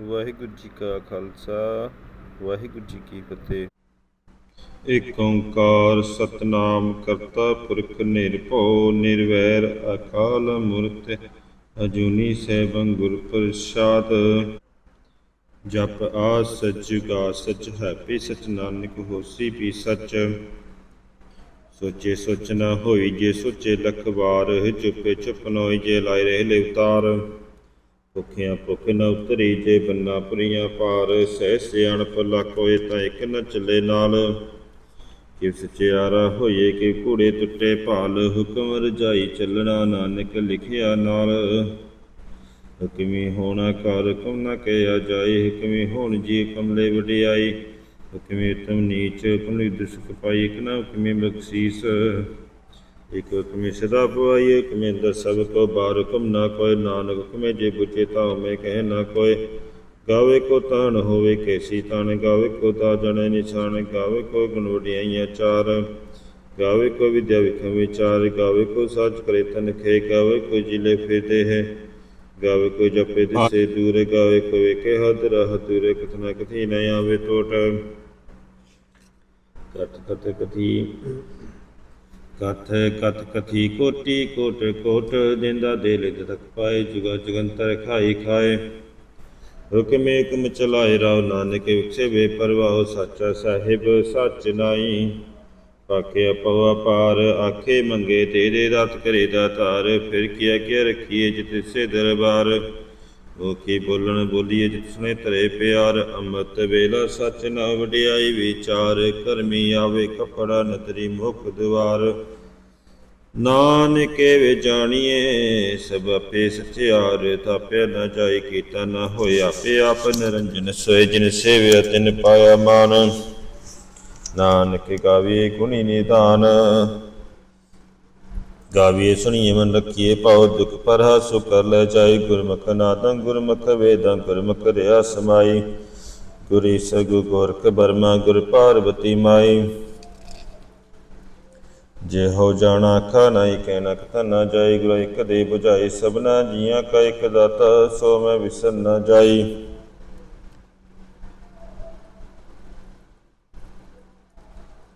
ਵਾਹਿਗੁਰੂ ਜੀ ਕਾ ਖਾਲਸਾ, ਵਾਹਿਗੁਰੂ ਜੀ ਕੀ ਫਤਿਹ। ਏਕ ਓੰਕਾਰ ਸਤਨਾਮ ਕਰਤਾ ਪੁਰਖ ਨਿਰਭਉ, ਨਿਰਵੈਰ ਅਕਾਲ ਮੂਰਤਿ, ਅਜੂਨੀ ਸੈਭੰ ਗੁਰ ਪ੍ਰਸਾਦ। ਜਪ ਆ ਸੱਚ ਗਾ ਸੱਚ ਹੈ ਪੀ ਸਚ ਨਾਨਕ ਹੋਸੀ ਪੀ ਸਚ। ਸੋਚੇ ਸੋਚ ਨਾ ਹੋਈ ਜੇ ਸੋਚੇ ਲਖ ਵਾਰ, ਚੁੱਪੇ ਚੁੱਪ ਨ ਜੇ ਲਾਇ ਰਹੇ ਲੈ ਉਤਾਰ ਭੁਖਿਆ ਭੁਖ ਨ ਉਤਰੀ ਜੇ ਬੰਨਾ ਪੁਰੀਆਂ ਪਾਰ ਸਹਿ ਸਿਆਣਪ ਲੱਖ ਹੋਏ ਤਾਂ ਇੱਕ ਨ ਚੱਲੇ ਨਾਲ। ਕਿ ਸਚਿਆਰਾ ਹੋਈਏ ਕਿ ਘੋੜੇ ਟੁੱਟੇ ਭਾਲ, ਹੁਕਮ ਰਜਾਈ ਚੱਲਣਾ ਨਾਨਕ ਲਿਖਿਆ ਨਾਲ। ਹੁਕਮੀ ਹੋਣਾ ਕਰ ਹੁਕਮ ਨਾ ਕਹਿਆ ਜਾਏ, ਹੁਕਮੀ ਹੋਣ ਜੀ ਕਮਲੇ ਵਡਿਆਈ। ਹੁਕਮੀ ਤਮ ਨੀਚ ਹੁਕਮੀ ਦੁਸਕ ਪਾਈ ਇਕ ਨਾ ਹੁਕਮੀ ਬਖਸ਼ੀਸ। ਇਕ ਹੁਕਮੀ ਸਦਾ ਪਵਾਈ ਹੁਕਮੀ ਅੰਦਰ ਸਭ ਕੋ ਬਾਰ ਹੁਕਮ ਨਾ ਕੋਇ ਨਾਨਕ ਹੁਕਮੇ ਜੇ ਬੁਝੇ ਤਾ ਮੈਂ ਕਹੇ ਨਾ ਕੋਇ ਗਾਵੇ ਕੋ ਤਾਣ ਹੋਵੇ, ਕੈਸੀ ਤਾਣ ਗਾਵੇ ਕੋ ਤਾ ਜਣੇ ਨਿਸ਼ਾਨ, ਗਾਵੇ ਕੋ ਗੁਣ ਵਡਿਆਈਆਂ ਚਾਰ। ਗਾਵੇ ਕੋ ਵਿਦਿਆ ਵਿਖਮ ਵਿਚਾਰ, ਗਾਵੇ ਕੋ ਸੱਚ ਕਰੇ ਤਨ ਖੇ, ਗਾਵੇ ਕੋ ਜਿਲੇ ਫੇਤੇ ਹੈ। ਗਾਵੇ ਕੋ ਜਪੇ ਦਿਸੇ ਦੂਰ, ਗਾਵੇ ਕੋ ਵੇਖੇ ਹਦ ਰਹ ਦੂਰੇ ਕਥਨਾ ਕਥੀ ਨ ਆਵੇ ਟੋਟ। ਕਤ ਕਤ ਕਥੀ ਕਥ ਕਤ ਕਥੀ ਕੋਟੀ, ਕੋਟ ਕੋਟ ਦਿੰਦਾ ਦੇ ਲੈ ਤਕ ਪਾਏ, ਜੁਗਾ ਜਗੰਤਰ ਖਾਈ ਖਾਏ। ਹੁਕਮ ਹੁਕਮ ਚਲਾਏ ਰਾਵ ਨਾਨਕ ਵਿਖਸੇ ਵੇ ਪਰਵਾਹ ਸਾਚਾ ਸਾਹਿਬ ਸੱਚ ਨਾਈ। ਪਾਕੇ ਅਪਵਾ ਪਾਰ ਆਖੇ ਮੰਗੇ ਤੇਰੇ ਰਾਤ ਕਰੇ ਦਾ ਧਾਰ, ਫਿਰ ਕੀਆ ਕੀ ਰਖੀਏ ਜਿਤ ਸੇ ਦਰਬਾਰ। ਉਹ ਬੋਲਣ ਬੋਲੀਏ ਜਿਤ ਸੁਨੇ ਤਰੇ ਪਿਆਰ, ਅੰਮ੍ਰਿਤ ਵੇਲਾ ਸਚ ਨਾ ਵਡਿਆਈ ਵਿਚਾਰ, ਕਰਮੀ ਆਵੇ ਕਪੜਾ ਨਤਰੀ ਮੁਖ ਦੁਆਰ ਨਾਨਕੇ ਵੇ ਜਾਣੀਏ, ਸਭ ਆਪੇ ਸਚਿਆਰ, ਤਾਪਿਆ ਨਾ ਜਾਈ ਕੀਤਾ ਨਾ ਹੋਇਆ ਆਪੇ ਆਪ ਨਿਰੰਜਨ, ਸੋਏ ਜਿਨ ਸੇਵਿਆ ਤਿਨ ਪਾਇਆ ਮਾਨ। ਨਾਨਕ ਗਾਵੀਏ ਗੁਣੀ ਨਿਦਾਨ। ਗਾਵੀਏ, ਸੁਣੀਏ ਮਨ ਰੱਖੀਏ ਪਾਉ ਦੁਖ ਪਰਹਾ ਸੁ ਕਰ ਲੈ ਜਾਈ, ਗੁਰਮੁਖ ਨਾਦੰ, ਗੁਰਮੁਖ ਵੇਦੰ, ਗੁਰਮੁਖ ਰਿਆ ਸਮਾਈ। ਗੁਰੀ ਸਗੁ ਗੋਰਖ ਬਰਮਾ ਗੁਰ ਪਾਰਬਤੀ ਮਾਈ। ਜੇ ਹੋ ਜਾਣਾ ਆਖਾ ਨਹੀਂ ਕਹਿਣਾ ਕਥਾ ਨਾ ਜਾਈ, ਗੁਰ ਇੱਕ ਦੇ 부ਝਾਈ ਸਭਨਾ ਜੀਆਂ ਕਾ ਇੱਕ ਦਾਤਾ, ਸੋ ਮੈਂ ਵਿਸਰ ਨਾ ਜਾਈ।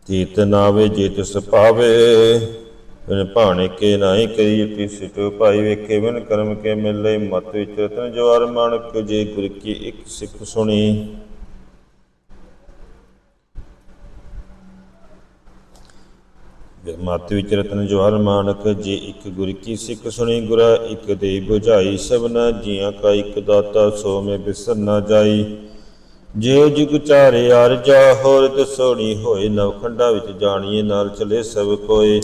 ਤੀਤ ਨਾਵੇ, ਜੀਤ ਤਿਸ ਪਾਵੇ ਬਿਨ ਭਾਣੇ ਕੇ ਨਾਹੀ ਕਰੀ ਤਿਸ ਟੋ ਭਾਈ ਵੇਖੇ ਬਿਨ ਕਰਮ ਕੇ ਮਿਲੇ ਮਤ ਵਿਚ ਰਤਨ ਜਵਾਰ ਮਾਨਕ ਜੇ ਗੁਰ ਕੀ ਇੱਕ ਸਿੱਖ ਸੁਣੀ। ਮਤ ਵਿੱਚ ਰਤਨ ਜਵਾਰ ਮਾਨਕ ਜੇ ਇੱਕ ਗੁਰ ਕੀ ਸਿੱਖ ਸੁਣੀ ਗੁਰਾ, ਇੱਕ ਦੇ 부ਝਾਈ ਸਭਨਾ ਜੀਆਂ ਕਾ ਇੱਕ ਦਾਤਾ ਸੋ ਮੇ ਬਿਸਰ ਨਾ ਜਾਈ। ਜੇ ਜੁਗ ਚਾਰੇ ਅਰਜਾ ਹੋਰ ਦਸੋਣੀ ਹੋਏ ਨਵਖੰਡਾ ਵਿੱਚ ਜਾਣੀਏ ਨਾਲ ਚਲੇ ਸਭ ਕੋਏ।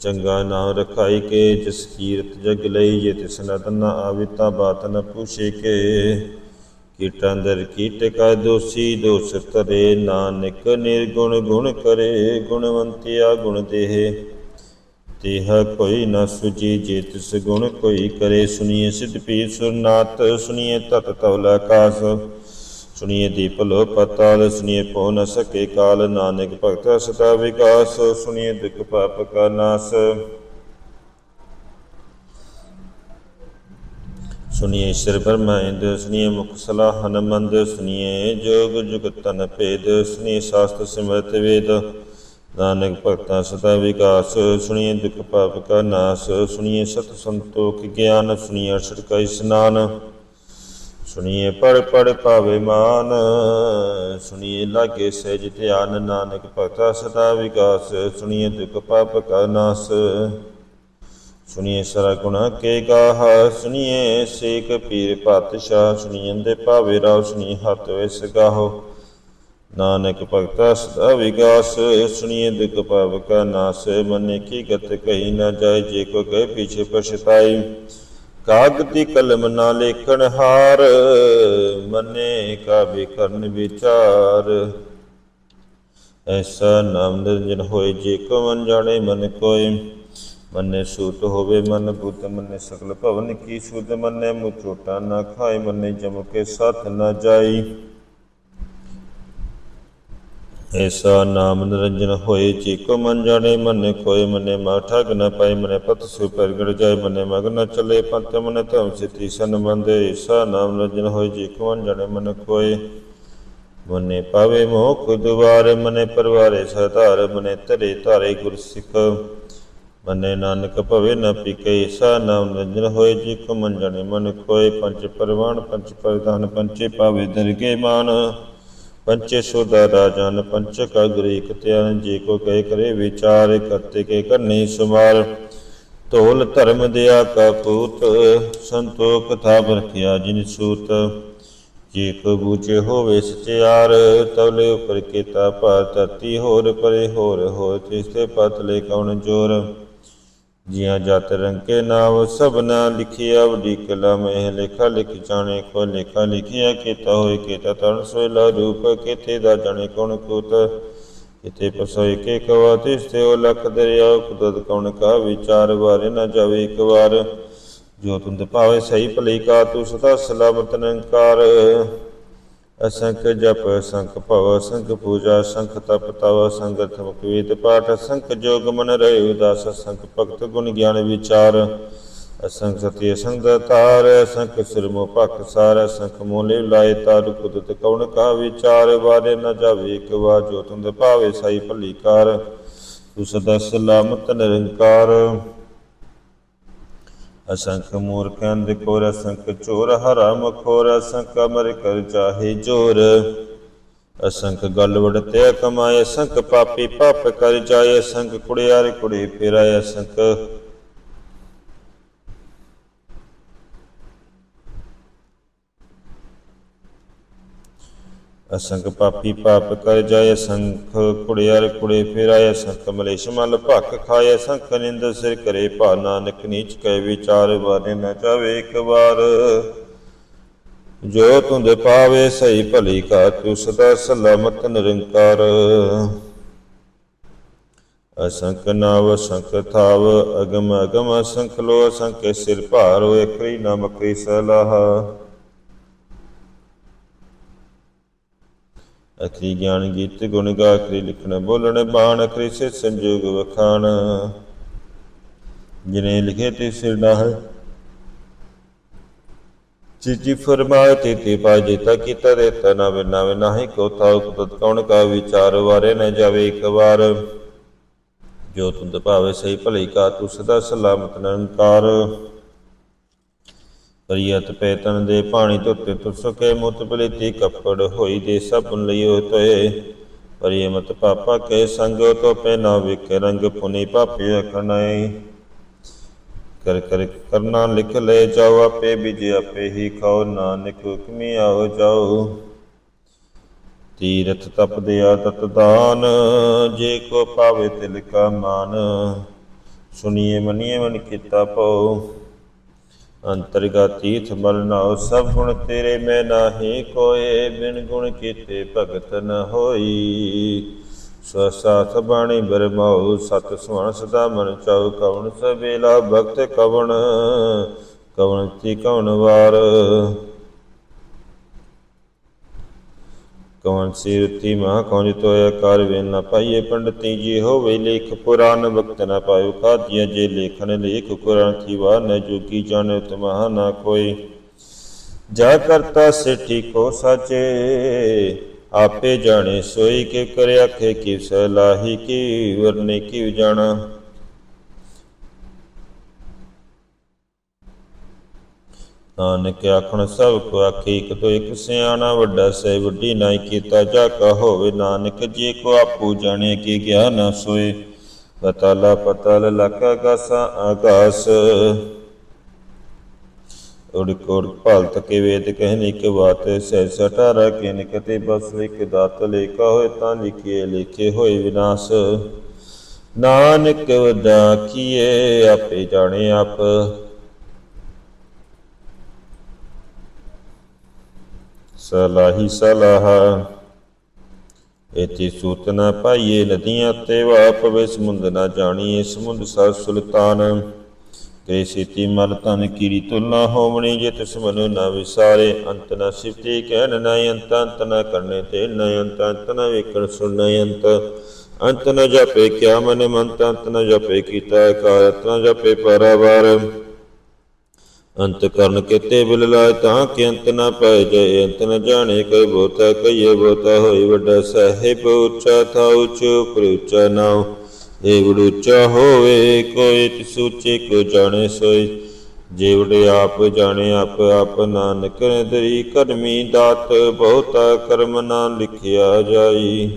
ਚੰਗਾ ਨਾਮ ਰਖਾਈ ਕੇ, ਜਿਸ ਕੀਰਤ ਜਗ ਲਈ ਜੇ ਤਿਸ ਨਦਨ ਨਾ ਆਵਿਤਾ ਤਾਂ ਬਾਤ ਨ ਪੁੱਛੇ ਕੇ। ਕੀਟਾਂਦਰ ਕੀਟ ਕਾ ਦੋਸੀ, ਦੋਸ ਤਰੇ ਨਾਨਕ ਨਿਰਗੁਣ ਗੁਣ ਕਰੇ, ਗੁਣਵੰਤਿਆ ਗੁਣ ਦੇਹ। ਤੇਹ ਕੋਈ ਨ ਸੁਜੀ ਜੇ ਤਿਸ ਗੁਣ ਕੋਈ ਕਰੇ ਸੁਨੀਏ ਸਿਧ ਪੀ ਸੁਰਨਾਥ ਸੁਨੀਏ ਤਤ ਤਵਲਾ ਕਾਸ। ਸੁਨੀਏ ਦੀਪ ਪਤਾਲ ਸੁਨੀਏ ਪਉ ਨ ਸਕੇ ਕਾਲ, ਨਾਨਕ ਭਗਤ ਸਦਾ ਵਿਕਾਸ ਸੁਨੀਏ ਦੁਖ ਪਾਪ ਕਾ ਨਾਸ। ਸੁਨੀਏ ਸਿਰ ਬਰਮਾ ਇੰਦ ਮੁਖ ਸਲਾਹ ਹਨਮੰਦ ਸੁਨੀਏ ਜੋਗ ਜੁਗਤ ਤਨ ਭੇਦ ਸੁਨੀਏ ਸ਼ਾਸਤ ਸਿਮਰਤ ਵੇਦ। ਨਾਨਕ ਭਗਤਾਂ ਸਦਾ ਵਿਕਾਸ ਸੁਨੀਏ ਦੁਖ ਪਾਪ ਕਾ ਨਾਸ ਸੁਨੀਏ ਸਤ ਸੰਤੋਖ ਗਿਆਨ ਸੁਨੀਏ ਅਰਸ਼ਡ ਕਾ ਇਸਨਾਨ। ਸੁਣੀਏ ਪੜ ਪੜ ਭਾਵੇ ਮਾਨ, ਸੁਣੀਏ ਲਾਗੇ ਸਹਿਜ ਧਿਆਨ, ਨਾਨਕ ਭਗਤਾ ਸਦਾ ਵਿਕਾਸ, ਸੁਣੀਏ ਦੁਖ ਪਾਪ ਕਾ ਨਾਸ, ਸੁਣੀਏ ਸਰਾ ਗੁਣਾ ਕੇ ਗਾਹ, ਸੁਣੀਏ ਸੇਖ ਪੀਰ ਪਾਤਸ਼ਾਹ, ਸੁਣੀਏ ਦੇ ਭਾਵੇ ਰਾਵ ਸੁਣੀਏ ਹੱਥ ਵਿਸ ਗਾਹੋ, ਨਾਨਕ ਭਗਤਾ ਸਦਾ ਵਿਕਾਸ, ਸੁਣੀਏ ਦੁਖ ਪਾਪ ਕਾ ਨਾਸ, ਮਨੇ ਕੀ ਗਤ ਕਹੀ ਨਾ ਜਾਏ, ਜੇ ਕੋ ਗਏ ਪਿਛੇ ਪਛਤਾਈ ਕਾਗਤੀ ਕਲਮ ਨਾ ਲੇਖਣ ਹਾਰ, ਮਨੇ ਕਾ ਵਿਕਰਨ ਵਿਚਾਰ। ਐਸਾ ਨਾਮ ਨਿਰੰਜਨ ਹੋਏ, ਜੇ ਕੋ ਮਨ ਜਾਣੇ ਮਨ ਕੋਇ ਮੰਨੇ ਸੂਤ ਹੋਵੇ ਮਨ ਬੁੱਧ, ਮੰਨੇ ਸਕਲ ਭਵਨ ਕੀ ਸੁਧ ਮੰਨੇ। ਮੁ ਚੋਟਾ ਨਾ ਖਾਏ, ਮੰਨੇ ਜਮ ਕੇ ਸਾਥ ਨਾ ਜਾਈ। ਐਸਾ ਨਾਮ ਨਿਰੰਜਨ ਹੋਏ ਜੀ ਕੋ ਮਨ ਜਾਣੇ, ਮਨ ਕੋਏ ਮਨੇ ਮਾ ਠਗ ਨ ਪਾਏ, ਮਨੇ ਪਤ ਸੁ ਪ੍ਰਗਟ ਜਾਏ, ਮਨੇ ਮਗ ਨ ਚਲੇ ਪੰਤ ਮਨੇ ਧਮ ਸਿਤੀ ਸਨ ਬੰਦੇ ਐਸਾ ਨਾਮ ਨਿਰੰਜਨ ਹੋਏ ਜੀ ਕੋ ਮਨ ਜਾਣੇ, ਮਨ ਕੋਏ ਮਨੇ ਪਾਵੇ ਮੋਖ ਦੁਆਰ ਮਨੇ ਪਰਵਾਰੇ ਸਧਾਰ ਮਨੇ ਧਰੇ ਧਾਰੇ ਗੁਰ ਸਿੱਖ ਮਨੇ ਨਾਨਕ ਭਵੇ ਨ ਪੀਕੇ ਐਸਾ ਨਾਮ ਨਿਰੰਜਨ ਹੋਏ ਜੀ ਕੋ ਮਨ ਜਾਣੇ, ਮਨ ਕੋਏ ਪੰਜ ਪਰਵਾਨ, ਪੰਜ ਪ੍ਰਧਾਨ ਪੰਚੇ ਪਾਵੇ ਦਰਗੇ ਮਾਨ। ਪੰਚੇ ਸੋਦਾ ਰਾਜਨ ਪੰਚ ਕਾ ਗ੍ਰੀਕ ਧਿਆਨ, ਜੇ ਕੋ ਕਹੇ ਕਰੇ ਵਿਚਾਰ, ਕਰਤੇ ਕੇ ਕਰਨੀ ਸੁਮਾਰ ਢੋਲ ਧਰਮ ਦਿਆ ਕਾ ਪੂਤ ਸੰਤੋਖ ਥਾ ਬਰਖਿਆ ਜਿਨ ਸੂਤ। ਜੇ ਕੋ ਬੂਝੇ ਹੋਵੇ ਸਚਿਆਰ, ਤਵਲੇ ਉਪਰ ਕੀਤਾ ਭਾਰ ਧਰਤੀ ਹੋਰ ਪਰੇ ਹੋਰ ਹੋਰ ਤਿਸਤੇ ਪਤਲੇ ਕੌਣ ਜੋਰ। ਜਿਆਂ ਜਤ ਰੰਕੇ ਨਾਮ ਸਭਨਾ ਲਿਖਿਆ, ਵਡੀ ਕਲਾ ਮਹਿ ਲੇਖਾ, ਲਿਖ ਜਾਣੇ ਕੋ ਲੇਖਾ, ਲਿਖਿਆ, ਕੀਤਾ ਹੋਏ ਕੀਤਾ ਤਨ ਸੋਇਲਾ ਰੂਪ, ਕਿਤੇ ਦਾ ਜਾਣੇ ਕੌਣ ਕੂਤ ਕਿਤੇ ਪਸੋਏ ਕੇ ਕਵਾ ਤਿਸਤੇ ਉਹ ਲਖ ਦਰਿਆ, ਕੁਦਰਤ ਕੌਣ ਕਾ, ਵਿਚਾਰ ਵਾਰੇ ਨਾ ਜਾਵੇ ਇੱਕ ਵਾਰ। ਜੋ ਤੁੰਦ ਭਾਵੇ ਸਹੀ ਭਲੀ ਕਾ, ਤੂੰ ਸਦਾ ਸਲਾਮਤ ਨਿਰੰਕਾਰ। ਅਸੰਖ ਜਪ, ਅਸੰਖ ਭਵ, ਅਸੰਖ ਪੂਜਾ, ਅਸੰਖ ਤਪ ਤਵ, ਅਸੰਖ ਥਮਕ ਵੇਦ ਪਾਠ, ਅਸੰਖ ਜੋਗ ਮਨ ਰਹੇ ਉਦਾਸ, ਅਸੰਖ ਭਗਤ ਗੁਣ ਗਿਆਨ ਵਿਚਾਰ। ਅਸੰਖ ਸਤੀ ਅਸੰਖ ਦਾਤਾਰ ਅਸੰਖ ਸਿਰਮੋ ਭਖ ਸਾਰ, ਅਸੰਖ ਮੋਲੇ ਲਾਏ ਤਾਰ ਕੁਦਤ ਕਉਣ ਕਾ ਵਿਚਾਰ। ਬਾਰੇ ਨ ਜਾਵੇ ਇੱਕ ਵਾਰ ਜੋ ਤੁੰਦ ਭਾਵੇ ਸਾਈ ਭਲੀ ਕਾਰ, ਤੂੰ ਸਦਾ ਸਲਾਮਤ ਨਿਰੰਕਾਰ। ਅਸੰਖ ਮੂਰਖਾਂ ਦੇ ਕੋਰ ਅਸੰਖ ਚੋਰ ਹਰਾਮ ਖੋਰ ਅਸੰਖ ਅਮਰ ਕਰ ਚਾਹੇ ਜੋਰ। ਅਸੰਖ ਗੱਲ ਵੜਤੇ ਕਮਾਏ ਅਸੰਖ ਪਾਪੀ ਪਾਪ ਕਰ ਜਾਏ, ਅਸੰਖ ਕੁੜਿਆਰ ਕੁੜੀ ਫੇਰਾਏ, ਅਸੰਖ ਅਸੰਖ ਪਾਪੀ ਪਾਪ ਕਰ ਜਾਏ ਅਸੰਖ ਕੁੜਿਆਰ ਕੁੜੇ ਫੇਰਾਏ ਅਸੰਖ ਮਲੇਸ਼ ਮਲ ਭਖ ਖਾਏ ਅਸੰਖ ਨਿੰਦ ਸਿਰ ਕਰੇ ਭਾ ਨਾਨਕ ਨੀਚ ਕੈ ਵਿਚਾਰ ਬਾਰੇ ਨ ਚਾਵੇ ਇੱਕ ਵਾਰ। ਜੋ ਤੁੰਦ ਪਾਵੇ ਸਹੀ ਭਲੀ ਕਾ ਤੂੰ ਸਦਾ ਸਲਾਮਤ ਨਿਰੰਕਾਰ। ਅਸੰਖ ਨਾਵ ਸੰਖ ਥਾਵ, ਅਗਮ ਅਗਮ, ਅਸੰਖ ਲੋ ਅਸੰਖ ਸਿਰ ਭਾਰ ਹੋਏ ਕਰੀ ਨਾਮ ਕਰੀ ਸਲਾਹ। ਅਖਰੀ ਗਿਆਨ ਗੀਤ ਗੁਣ ਗਾ, ਅਖਰੀ ਲਿਖਣ ਬੋਲਣ ਬਾਣ, ਅਖਰੀ ਸੇ ਸੰਜੋਗ ਵਖਾਣ। ਜਿਨੇ ਲਿਖੇ ਤੇ ਸਿਰ ਨਾ ਹੈ ਫਰਮਾਏ ਤੇ ਤੇ ਪਾਜੇ ਤਾ ਕੀਤਾ ਦੇ ਤਨਾ ਵੇ ਨਾਵੇ ਨਾਹੀ ਕੋ ਥਾਉ ਕੁਤ ਕੌਣ ਕਾ ਵਿਚਾਰ ਵਾਰੇ ਨ ਜਾਵੇ ਇੱਕ ਵਾਰ। ਜੋ ਤੁੰਦ ਭਾਵੇ ਸਹੀ ਭਲੀ ਕਾ ਤੂੰ ਸਦਾ ਸਲਾਮਤ ਨਿਰੰਕਾਰ। ਪਰਿਯਤ ਪੈਤਨ ਦੇ ਪਾਣੀ ਧੁੱਤੇ ਤੁਸਕੇ ਮੁਤ ਬਲੇਤੀ ਕੱਪੜ ਹੋਈ ਦੇ ਸਭਨ ਲਿਓ ਤੋਏ ਪਰਿਯਮਤ ਪਾਪਾ ਕੇ ਸੰਗ ਤੋ ਨਾ ਵਿਕ ਰੰਗ ਪੁਨੀ ਪਾਪੀ ਅਖਣਾਈ। ਕਰ ਕਰ ਕਰਨਾ ਲਿਖ ਲੈ ਜਾਓ ਆਪੇ, ਬਿਜ ਆਪੇ ਹੀ ਖਾਓ, ਨਾਨਕ ਹੁਕਮੀ ਆਓ ਜਾਓ। ਤੀਰਥ ਤਪ ਦਿਆ ਤਤ ਦਾਨ, ਜੇ ਕੋ ਪਾਵੇ ਤਿਲ ਕਾ ਮਾਨ। ਸੁਣੀਏ ਮਨੀਏ ਮਨ ਕੀਤਾ ਪਉ ਅੰਤਰਗਾ ਤੀਰਥ ਮਲ ਨਾਉ, ਸਭ ਗੁਣ ਤੇਰੇ ਮੈਂ ਨਾਹੀ, ਕੋਏ ਬਿਨ ਗੁਣ ਕੀਤੇ ਭਗਤ ਨ ਹੋਈ। ਸੋ ਸਾਥ ਬਾਣੀ ਬਰਮਾਉ, ਸਤ ਸੁਣ ਸਦਾ ਮਨ ਚਾਉ, ਕਵਣ ਸਵੇਲਾ ਭਗਤ ਕਵਣ ਕਵਣ ਤੀ ਕਵਣ ਵਾਰ। ਕਵਣ ਸੀ ਰਤੀ ਮਹਾ ਕੌਣ ਤੋਇਆ ਕਰ ਵੇ ਨ ਪਾਈਏ ਪੰਡਤੀ ਜੀ ਹੋਵੇ ਲੇਖ ਪੁਰਾਨ ਵਕਤ ਨ ਪਾਇਓ ਖਾਦੀਆ ਜੇ ਲੇਖਨ ਲੇਖ, ਕੁਰਾਨ ਥੀ ਵਾ ਨ ਜੋਗੀ ਜਾਣੇ ਤਮਹਾ ਨਾ ਕੋਈ। ਜਾ ਕਰਤਾ ਸਿੱਠੀ ਕੋ ਸਾਚੇ, ਆਪੇ ਜਾਣੇ ਸੋਈ ਕੇ ਕਰ ਆਖੇ ਕੀ ਸਲਾਹੀ ਕੀ, ਵਰਨੇ ਕੀ ਜਾਣਾ। ਨਾਨਕ ਆਖਣ ਸਭ ਕੋ ਆਖੀ, ਇਕ ਤੋਂ ਇੱਕ ਸਿਆਣਾ ਵੱਡਾ ਸੇ ਵੱਡੀ ਨਾਈ ਕੀਤਾ ਜਾ ਕਾ ਹੋਵੇ। ਨਾਨਕ ਜੇ ਕੋ ਆਪੂ ਜਾਣੇ ਕੀ ਗਿਆਨ ਨਾ ਸੋਏ। ਪਤਲ ਪਤਲ ਲਖ ਆਕਾਸਾ ਆਕਾਸ ਉੜ ਕੋੜ ਭਾਲਤ ਕੇ ਵੇਦ ਕਹਿਨੀ ਕਿ ਬਾਤ ਸਹਿ ਸਟਾਰਾ ਕੇ ਨਿਕਤੇ ਬਸ ਇੱਕ ਦਾਤ ਲੇਖਾ ਹੋਏ ਤਾਂ ਲਿਖੀਏ ਲਿਖੇ ਹੋਏ ਵਿਨਾਸ਼। ਨਾਨਕ ਵਡਾ ਕੀਏ ਆਪੇ ਜਾਣੇ ਆਪ। ਸਲਾਹੀ ਸਲਾਹ। ਇਤੀ ਸੂਤ ਨ ਪਾਈਏ ਨਦੀਆਂ ਤੇ ਵਾ ਪਵੇ ਸਮੁੰਦ ਨਾ ਜਾਣੀਏ ਸਮੁੰਦ ਸਰ ਸੁਲਤਾਨ। ਕੈ ਸੀਤੀ ਮਲ ਤਨ ਕੀਰੀ ਤੁਲਨਾ ਹੋਵਣੀ, ਜੇ ਤਿਸ ਮਨੁ ਨ ਵਿਸਾਰੇ, ਅੰਤ ਨਾ ਸਿਫਤੀ ਕਹਿਣ ਨਾ ਅੰਤ ਅੰਤ ਨਾ ਕਰਨੇ ਤੇ ਨਾ ਅੰਤ ਅੰਤ ਨਾ ਵੇਖਣ ਸੁਣ ਅੰਤ। ਅੰਤ ਨਾ ਜਪੇ ਕਿਆ ਮਨ ਮੰਤ, ਅੰਤ ਨਾ ਜਪੇ ਕੀਤਾ ਕਾਰ, ਅੰਤ ਨ ਜਪੇ ਪਰਾਵਾਰ। ਅੰਤ ਕਰਨ ਕੀਤੇ ਬਿਲ ਲਾਇ ਤਾਂ ਕਿ ਅੰਤ ਨ ਪੈ ਜਾਏ, ਅੰਤ ਨ ਜਾਣੇ ਕੋਈ ਬੋਤਾ ਕਈਏ ਬੋਤਾ ਹੋਈ ਵੱਡਾ ਸਾਹਿਬ ਉੱਚਾ ਥਾ ਉੱਚ ਉਪਰ ਉੱਚਾ ਨਾਉ। ਦੇਵੜ ਉੱਚਾ ਹੋਵੇ ਕੋਈ ਤਿਸ ਕੋ ਜਾਣੇ ਸੋਈ। ਜੀਵੜ ਆਪ ਜਾਣੇ ਆਪ ਆਪ ਨਾਨਕ ਨੇ ਦਰੀ ਕਰਮੀ ਦਾਤ ਬਹੁਤਾ ਕਰਮ ਨਾ ਲਿਖਿਆ ਜਾਈ।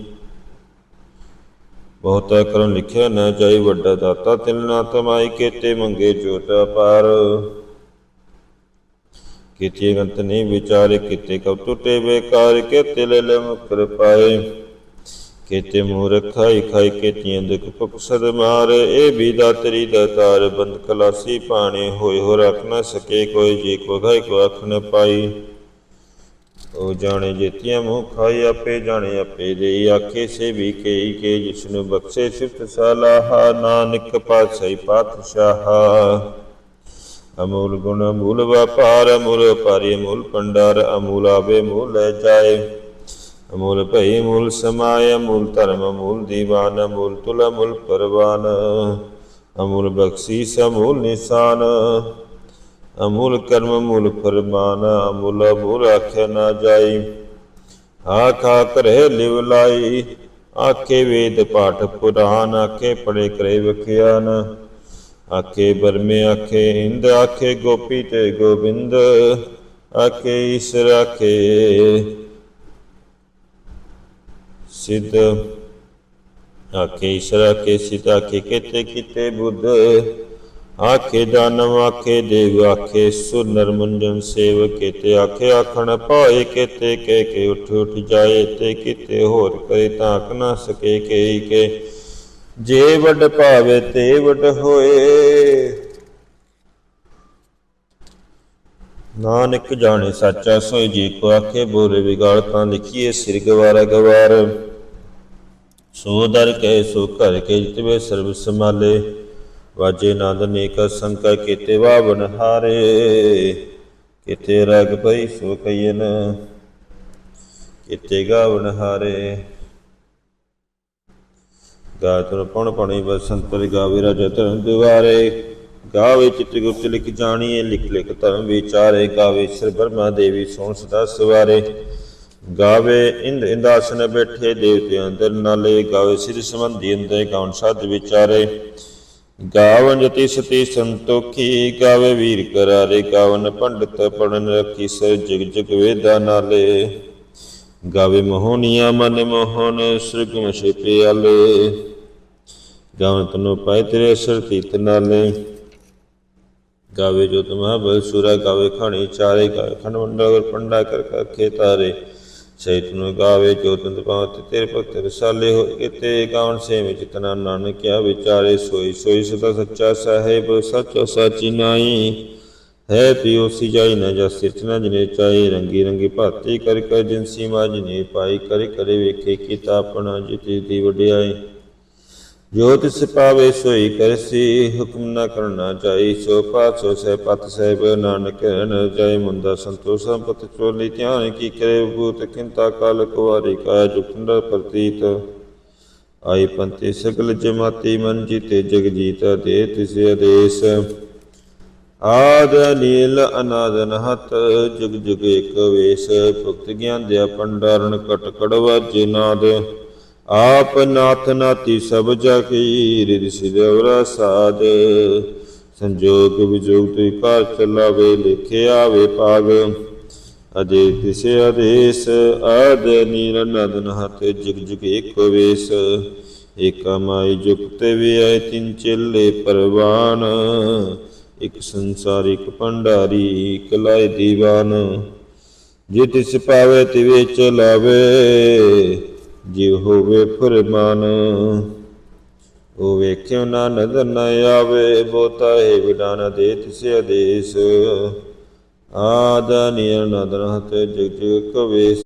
ਬਹੁਤਾ ਕਰਮ ਲਿਖਿਆ ਨਾ ਜਾਈ, ਵੱਡਾ ਦਾਤਾ ਤਿਲ ਨਾ ਤਮਾਈ ਕੀਤੇ ਮੰਗੇ ਜੋਤ ਅਪਾਰ ਕੀਤੇ ਗੰਤ ਨਹੀਂ ਵਿਚਾਰੇ ਕੀਤੇ ਕਬ ਟੁੱਟੇ, ਬੇਕਾਰ ਕੀਤੇ ਲੈ ਲੈ ਮੁਕਰ ਕੀਤੇ ਮੂਰਖ ਖਾਈ ਖਾਈ ਕੀਤੀਆਂ ਦੁਖ ਪਕਸਦ ਮਾਰ। ਇਹ ਵੀ ਦਾਤਰੀ ਦਾਤਾਰ ਬੰਦ ਕਲਾਸੀ ਪਾਣੇ ਹੋਏ ਹੋ ਰੱਖ ਨਾ ਸਕੇ ਕੋਈ ਜੀ, ਕੋ ਘਾਈ ਕੋ ਅੱਖ ਨ ਪਾਈ। ਉਹ ਜਾਣੇ ਜੇਤੀਆਂ ਮੂੰਹ ਖਾਈ, ਆਪੇ ਜਾਣੇ ਆਪੇ ਦੇ ਆਖੇ ਸੇ ਵੀ ਕਈ ਕੇ ਜਿਸਨੂੰ ਬਖਸ਼ੇ ਸਿਫਤ ਸਲਾਹਾ, ਨਾਨਕ ਪਾਤਸ਼ਾਹੀ ਪਾਤਸ਼ਾਹ। ਅਮੂਲ ਗੁਣ ਅਮੂਲ ਵਪਾਰ, ਅਮੂਲ ਪਾਰੀ ਅਮੂਲ ਪੰਡਾਰ ਅਮੂਲ ਆਵੇ ਮੂਲ ਲੈ ਜਾਏ। ਅਮੂਲ ਭਈ ਮੂਲ ਸਮਾਏ, ਅਮੂਲ ਧਰਮ ਅਮੂਲ ਦੀਵਾਨ, ਅਮੂਲ ਤੁਲ ਅਮੂਲ ਪਰਵਾਨ। ਅਮੂਲ ਬਖਸ਼ੀਸ, ਅਮੂਲ ਨਿਸ਼ਾਨ। ਅਮੂਲ ਕਰਮ ਅਮੂਲ ਫਰਮਾਨ, ਅਮੂਲ ਅਮੂਲ ਆਖਿਆ ਨਾ ਜਾਈ ਆਖਾ ਕਰੇ ਲਿਵ ਲਾਈ, ਆਖੇ ਵੇਦ ਪਾਠ ਪੁਰਾਨ, ਆਖੇ ਪੜੇ ਕਰੇ ਵਿਖਿਆਨ। ਆਖੇ ਬਰਮੇ, ਆਖੇ ਇੰਦ ਆਖੇ ਗੋਪੀ ਤੇ ਗੋਬਿੰਦ, ਆਖੇ ਈਸ਼ਰ, ਆਖੇ ਸਿੱਧ, ਆਖੇ ਈਸ਼ਰ, ਆਖੇ ਸਿੱਧ, ਆਖੇ ਕਿਤੇ ਕਿਤੇ ਬੁੱਧ, ਆਖੇ ਦਾਨਵ, ਆਖੇ ਦੇਵ, ਆਖੇ ਸੁਰ ਨਰਮੰਜਨ ਸੇਵ ਕਿਤੇ ਆਖੇ ਆਖਣ ਪਾਏ ਕਿਤੇ ਕਹਿ ਕੇ ਉਠ ਉਠ ਜਾਏ, ਤੇ ਕਿਤੇ ਹੋਰ ਕਰੇ ਤਾਂ ਆਖ ਨਾ ਸਕੇ ਕਈ ਕੇ ਜੇ ਵੱਡ ਭਾਵੇ ਤੇ ਵੱਡ ਹੋਏ। ਨਾਨਕ ਜਾਣੇ ਸਾਚਾ ਸੋਈ ਜੀ ਕੋ ਆਖੇ ਬੋਲੇ ਵਿਗਾੜ ਤਾਂ ਲਿਖੀਏ ਸਿਰ ਗਵਾਰਾ ਗਵਾਰ। ਸੋ ਦਰ ਕੈ ਸੋ ਘਰ ਕੇ ਜਿਤਵੇ ਸਰਬ ਸਮਾਲੇ ਵਾਜੇ ਨੰਦ ਨੇਕ ਸੰਕਾ ਕੀਤੇ ਵਾਵਨ ਹਾਰੇ। ਕਿਤੇ ਰਗ ਪਈ ਸੋ ਕਈਨ ਕਿਤੇ ਗਾਵਨ ਹਾਰੇ। ਗਾਤਰ ਪਣ ਪਣੀ ਬਸੰਤਰ ਗਾਵੇ ਰਾਜਾ ਧਰਮ ਦੁਆਰੇ ਗਾਵੇ ਚਿਤ ਗੁਪਤ ਲਿਖ ਜਾਣੀਏ, ਲਿਖ ਲਿਖ ਧਰਮ ਵਿਚਾਰੇ। ਗਾਵੇ ਸਿਰ ਬਰਮਾ ਦੇਵੀ ਸੋਣ ਸਦਾ ਸਵਾਰੇ। ਗਾਵੇ ਇੰਦ ਇੰਦਾਸਨ ਬੈਠੇ ਦੇਵਤੇ ਅੰਦਰ ਨਾਲੇ। ਗਾਵੇ ਸਿਰ ਸੰਬੰਧੀ ਅੰਦਰ ਗਾਉਣ ਸਾਧ ਵਿਚਾਰੇ। ਗਾਵਨ ਜਤੀ ਸਤੀ ਸੰਤੋਖੀ, ਗਾਵੇ ਵੀਰ ਕਰਾਰੇ। ਗਾਵਨ ਪੰਡਤ ਪੜਨ ਰੱਖੀ ਸਰ ਜਗ ਜਗ ਵੇਦਾ ਨਾਲੇ। ਗਾਵੇ ਮੋਹਨੀਆ ਮਨ ਮੋਹਨ ਸ੍ਰਿਗਮ ਛੇ ਆਲੇ ਗਾਵਨ ਤਨੋ ਪਾਇ ਤੇਰੇ ਅਸਰ ਤੀਤ ਨਾਲੇ ਗਾਵੇ ਜੋ ਤੁਮਾ ਬਲ ਸੁਰਾ, ਗਾਵੇ ਖਾਣੀ ਚਾਰੇ, ਗਾਵੇ ਖੰਡ ਮੰਡਲ ਪੰਡਾ ਕਰ ਕਖੇ ਤਾਰੇ। ਸਹਿਤ ਨੂੰ ਗਾਵੇ ਜੋ ਤੰਦ ਪਾਵਤ ਤੇਰੇ ਭਗਤ ਰਸਾਲੇ ਹੋ ਕਿਤੇ। ਗਾਵਨ ਸੇ ਵਿੱਚ ਤਨਾ ਨਾਨਕ ਵਿਚਾਰੇ ਸੋਈ ਸੋਈ ਸਦਾ ਸੱਚਾ ਸਾਹਿਬ, ਸੱਚੋ ਸਾਚੀ ਨਾਈ ਹੈ ਪਿਓ ਜਾਈ ਨ ਜਾ ਸਿਰਚ ਨ ਜਨੇ ਚਾਹੇ, ਰੰਗੀ ਰੰਗੀ ਭਾਤੀ ਕਰ ਕਰ ਜਿਨਸੀ ਮਾ ਜਨੇ ਪਾਈ, ਕਰ ਕਰੇ ਵੇਖੇ ਕੀਤਾ ਆਪਣਾ ਜਿਤੀ ਦੀ ਵਡਿਆਈ। ਜੋ ਤਿਸ ਪਾਵੇ ਸੋਈ ਕਰਸੀ ਹੁਕਮ ਨ ਕਰਨਾ ਚਾਹੀ, ਸੋ ਪਾਸੋ ਸਹਿ ਪਤ ਸਹਿਬ, ਨਾਨਕ ਨ ਜਾਏ ਮੁੰਦਾ ਸੰਤੋ ਸੰਪਤ ਚੋਲੀ ਧਿਆਨ ਕੀ ਕਰੇ, ਭੂਤ ਕਿੰਤਾ ਕਾਲ ਕੁਵਾਰੀ ਕਾ ਜੁਕੰਡ ਪ੍ਰਤੀਤ। ਆਈ ਪੰਤੇ ਸਗਲ ਜਮਾਤੀ, ਮਨ ਜੀਤੇ ਜਗ ਜੀਤਾ, ਦੇ ਤਿਸ ਆਦੇਸ਼। ਆਦ ਨੀਲ ਅਨਾਦ ਹਤ, ਜੁਗ ਜੁਗ ਏਕ ਵੇਸ, ਭੁਕਤ ਗਿਆਨ ਦਿਆ ਪੰਡਾਰਨ ਕਟ ਕੜਵਾ ਜਿਨਾਦ। ਆਪ ਨਾਥ ਨਾਤੀ ਸਭ ਜਗੀ ਰਿਦ ਸਿਦਵਰਾ ਸਾਧ। ਸੰਜੋਗ ਵਿਜੋਗ ਤੇ ਕਾਰ ਚਲਾਵੇ, ਲਿਖੇ ਆਵੇ ਪਾਗ ਅਜੇ ਤਿਸੇ ਆਦੇਸ਼, ਆਦ ਨੀਲ ਅਨਾਦਨ ਹਤ ਜੁਗ ਜੁਗ ਏਕ ਵੇਸ। ਏਕਾ ਮਾਈ ਜੁਗਤ ਵੀ ਆਏ ਤਿੰਨ ਚੇਲੇ ਪਰਵਾਨ। ਇਕ ਸੰਸਾਰਿਕ ਭੰਡਾਰੀ, ਇਕ ਲਾਇ ਦੀਵਾਨ। ਜੇ ਤਿਸ ਪਾਵੇ ਤਿਵੇ ਚਲਾਵੇ। ਜਿਵ ਹੋਵੇ ਫਰਮਾਨ ਉਹ ਵੇਖਿਓ ਨਾ ਨਦਰ ਨ ਆਵੇ ਬੋਤਾ ਹੈ ਵਿਡਾਨ ਦੇ ਤਿਸ ਆਦੇਸ਼। ਆਦ ਨਿਰ ਨਦਰ ਹਤੇ ਜਗ ਜਗ ਕਵੇਸ।